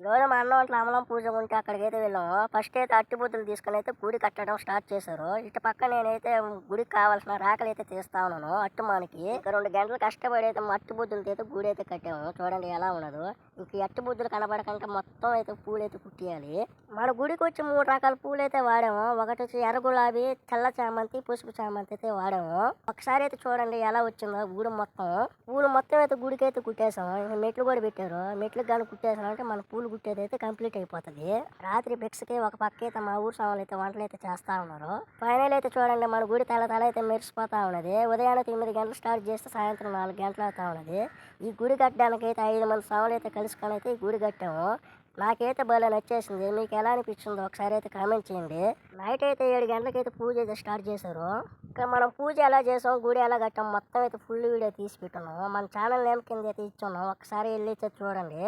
ఈరోజు మా అన్న వంటల అమలం పూజ ఉంటే అక్కడికి అయితే వెళ్ళాము. ఫస్ట్ అయితే అట్టిబుద్ధులు తీసుకుని అయితే గుడి కట్టడం స్టార్ట్ చేశారు. ఇటు పక్క నేనైతే గుడికి కావాల్సిన రాకలు అయితే తీస్తా ఉన్నాను అట్టు మనకి. రెండు గంటలు కష్టపడి అయితే మా అట్టి బుద్ధులతో అయితే గుడి అయితే కట్టాము. చూడండి ఎలా ఉండదు ఇంక అట్టిబుద్ధులు అట్టి మొత్తం అయితే పూలు అయితే కుట్టియాలి. మన గుడికి వచ్చి మూడు రకాల పూలు అయితే వాడాము. ఒకటి వచ్చి ఎర్ర గులాబీ తెల్ల చామంతి పసుపు చామంతి అయితే వాడాము. ఒకసారి అయితే చూడండి ఎలా వచ్చిందో గుడి మొత్తం. పూలు మొత్తం అయితే గుడికి అయితే కుట్టేసాము మెట్లు కూడా పెట్టారు. మెట్లు కానీ కుట్టేసాం అంటే మన పూలు కుట్టేది అయితే కంప్లీట్ అయిపోతుంది రాత్రి కి ఒక పక్క అయితే మా ఊరు సామాన్లు అయితే వంటలు అయితే చేస్తా ఉన్నారు. ఫైనల్ అయితే చూడండి మన గుడి తల తల అయితే మెరిసిపోతా ఉన్నది. ఉదయాన్నే తొమ్మిది గంటలు స్టార్ట్ చేస్తే సాయంత్రం నాలుగు గంటలు అవుతా ఉన్నది. ఈ గుడి కట్టడానికి అయితే ఐదు మంది సాములు అయితే కలుసుకొని అయితే ఈ గుడి కట్టాము. నాకైతే భలే నచ్చేసింది. మీకు ఎలా అనిపించిందో ఒకసారి అయితే కామెంట్ చేయండి. నైట్ అయితే ఏడు గంటలకైతే పూజ అయితే స్టార్ట్ చేశారు. ఇంకా మనం పూజ ఎలా చేసాం గుడి ఎలా కట్టాం మొత్తం అయితే ఫుల్ వీడియో తీసి పెట్టున్నాం మన ఛానల్ నేమ్ కింద అయితే ఇచ్చున్నాం. ఒకసారి వెళ్ళి అయితే చూడండి.